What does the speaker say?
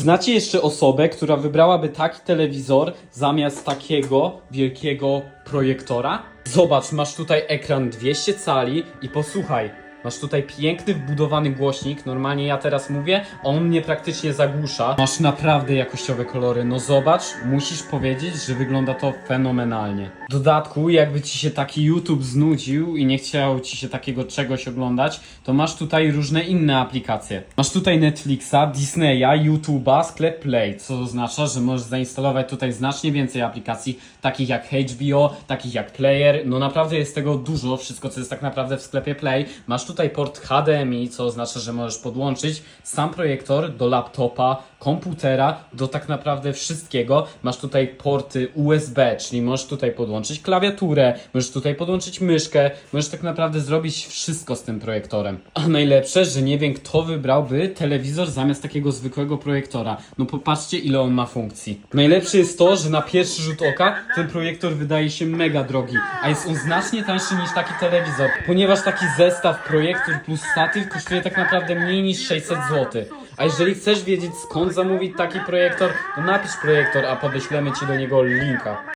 Znacie jeszcze osobę, która wybrałaby taki telewizor zamiast takiego wielkiego projektora? Zobacz, masz tutaj ekran 200 cali i posłuchaj. Masz tutaj piękny wbudowany głośnik, normalnie ja teraz mówię, on mnie praktycznie zagłusza. Masz naprawdę jakościowe kolory, no zobacz, musisz powiedzieć, że wygląda to fenomenalnie. W dodatku, jakby ci się taki YouTube znudził i nie chciał ci się takiego czegoś oglądać, to masz tutaj różne inne aplikacje. Masz tutaj Netflixa, Disneya, YouTube'a, sklep Play, co oznacza, że możesz zainstalować tutaj znacznie więcej aplikacji, takich jak HBO, takich jak Player, no naprawdę jest tego dużo, wszystko co jest tak naprawdę w sklepie Play. Masz tutaj port HDMI, co oznacza, że możesz podłączyć sam projektor do laptopa, komputera, do tak naprawdę wszystkiego. Masz tutaj porty USB, czyli możesz tutaj podłączyć klawiaturę, możesz tutaj podłączyć myszkę, możesz tak naprawdę zrobić wszystko z tym projektorem. A najlepsze, że nie wiem kto wybrałby telewizor zamiast takiego zwykłego projektora. No popatrzcie ile on ma funkcji. Najlepsze jest to, że na pierwszy rzut oka ten projektor wydaje się mega drogi, a jest on znacznie tańszy niż taki telewizor, ponieważ taki zestaw projektor plus statyw kosztuje tak naprawdę mniej niż 600 zł. A jeżeli chcesz wiedzieć skąd zamówić taki projektor, to napisz projektor, a podeślemy ci do niego linka.